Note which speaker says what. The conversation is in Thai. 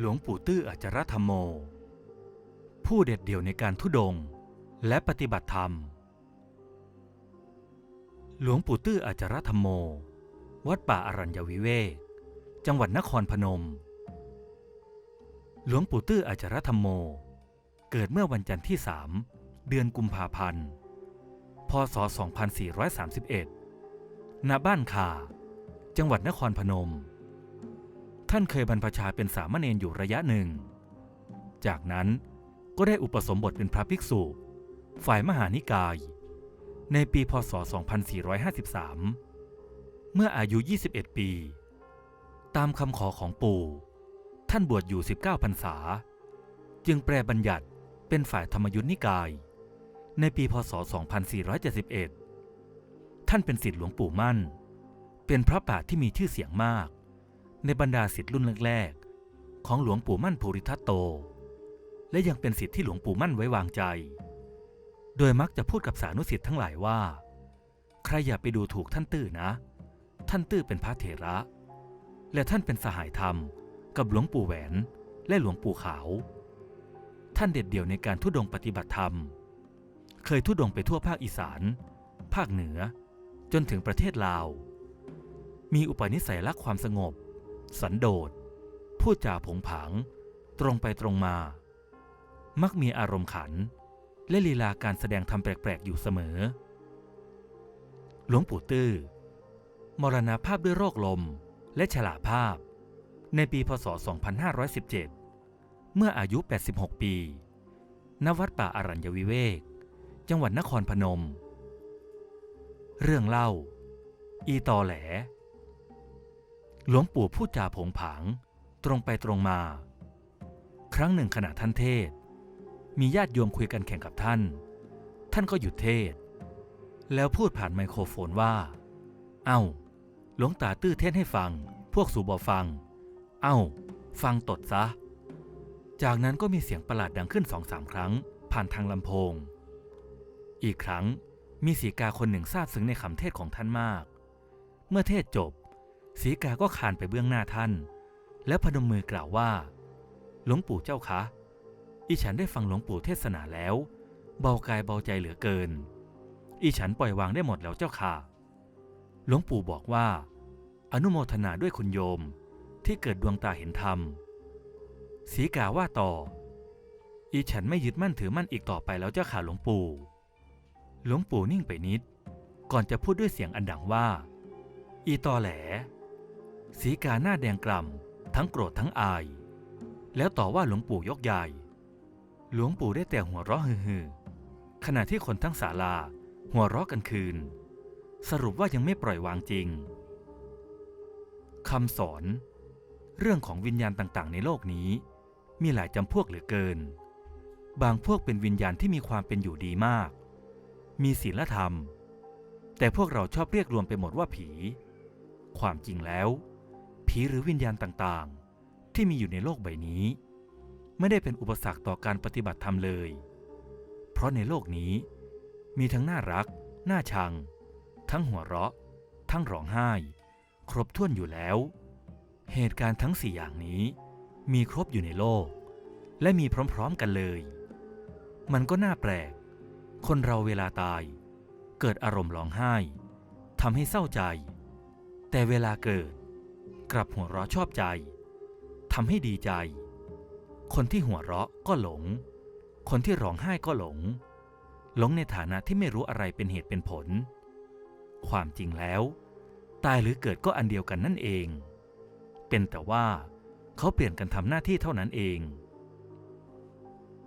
Speaker 1: หลวงปู่ตื้ออาจารธรรมโม ผู้เด็ดเดี่ยวในการทุดงและปฏิบัติธรรม หลวงปู่ตื้ออาจารธรรมโม วัดป่าอรัญญวิเวก จังหวัดนครพนม หลวงปู่ตื้ออาจารธรรมโม เกิดเมื่อวันจันทร์ที่3เดือนกุมภาพันธ์ พศ 2431 ณ บ้านคา จังหวัดนครพนม ท่านเคยบรรพชาเป็นสามเณรอยู่ระยะหนึ่ง จากนั้นก็ได้อุปสมบทเป็นพระภิกษุ ฝ่ายมหานิกาย ในปีพศ 2453 เมื่ออายุ 21 ปี ตามคำขอของปู่ ท่านบวชอยู่ 19 พรรษา จึงแปลบัญญัติเป็นฝ่ายธรรมยุทธนิกาย ในปีพศ 2471 ท่านเป็นศิษย์หลวงปู่มั่น เป็นพระป่าที่มีชื่อเสียงมาก ในบรรดาศิษย์รุ่นแรกๆของหลวงปู่มั่นภูริทัตโต และยังเป็นศิษย์ที่หลวงปู่มั่นไว้วางใจ โดยมักจะพูดกับสานุสิษย์ทั้งหลายว่า ใครอย่าไปดูถูกท่านตื้อนะ ท่านตื้อเป็นพระเถระ และท่านเป็นสหายธรรม กับหลวงปู่แหวนและหลวงปู่ขาว ท่านเด็ดเดี่ยวในการทุดงปฏิบัติธรรม เคยทุดงไปทั่วภาคอีสาน ภาคเหนือ จนถึงประเทศลาว มีอุปนิสัยรักความสงบ สันโดษพูดจาผงผาง ตรงไปตรงมา มักมีอารมณ์ขัน และลีลาการแสดงธรรมแปลกๆ อยู่เสมอ หลวงปู่ตื้อ มรณภาพด้วยโรคลมและฉลาภาพ ในปีพศ 2517 เมื่ออายุ 86 ปี ณ วัดป่าอารัญญวิเวก จังหวัดนครพนม เรื่องเล่า อีตอแหล หลวงปู่พูดจาผงผาง ตรงไปตรงมา ครั้งหนึ่งขณะท่านเทศ มีญาติโยมคุยกันแข่งกับท่าน ท่านก็หยุดเทศ แล้วพูดผ่านไมโครโฟนว่า เอ้า หลวงตาตื้อเทศให้ฟัง พวกสูบอฟัง เอ้า ฟังตดซะ จากนั้นก็มีเสียงประหลาดดังขึ้นสองสามครั้ง ผ่านทางลำโพง อีกครั้งมีสีกาคนหนึ่งทราบซึ้งในคำเทศของท่านมาก เมื่อเทศจบ สีกาก็คานไปเบื้องหน้าท่าน แล้วพนมมือกล่าวว่า หลวงปู่เจ้าคะ อีฉันได้ฟังหลวงปู่เทศนาแล้ว เบากายเบาใจเหลือเกิน อีฉันปล่อยวางได้หมดแล้วเจ้าค่ะ หลวงปู่บอกว่า อนุโมทนาด้วยคุณโยมที่เกิดดวงตาเห็นธรรม สีกาว่าต่อ อีฉันไม่ยึดมั่นถือมั่นอีกต่อไปแล้วเจ้าค่ะหลวงปู่ หลวงปู่นิ่งไปนิด ก่อนจะพูดด้วยเสียงอันดังว่า อีตอแหล สีกาหน้าแดงกล่ำทั้งโกรธทั้งอาย แล้วต่อว่าหลวงปู่ยกใหญ่หลวงปู่ได้แต่หัวเราะฮือขณะที่คนทั้งศาลาหัวเราะกันคืน สรุปว่ายังไม่ปล่อยวางจริงคำสอน เรื่องของวิญญาณต่างๆ ในโลกนี้ มีหลายจำพวกเหลือเกิน บางพวกเป็นวิญญาณที่มีความเป็นอยู่ดีมาก มีศีลธรรม แต่พวกเราชอบเรียกรวมไปหมดว่าผี ความจริงแล้ว ผีหรือวิญญาณต่างๆ ที่มีอยู่ในโลกใบนี้ ไม่ได้เป็นอุปสรรคต่อการปฏิบัติธรรมเลย เพราะในโลกนี้ มีทั้งน่ารัก น่าชัง ทั้งหัวเราะ ทั้งร้องไห้ ครบถ้วนอยู่แล้ว เหตุการณ์ทั้งสี่อย่างนี้ มีครบอยู่ในโลก และมีพร้อมๆกันเลย มันก็น่าแปลก คนเราเวลาตาย เกิดอารมณ์ร้องไห้ทำให้เศร้าใจ แต่เวลาเกิด กลับหัวเราะชอบใจทำให้ดีใจ คนที่หัวเราะก็หลง คนที่ร้องไห้ก็หลง หลงในฐานะที่ไม่รู้อะไรเป็นเหตุเป็นผล ความจริงแล้ว ตายหรือเกิดก็อันเดียวกันนั่นเอง เป็นแต่ว่าเขาเปลี่ยนกันทำหน้าที่เท่านั้นเอง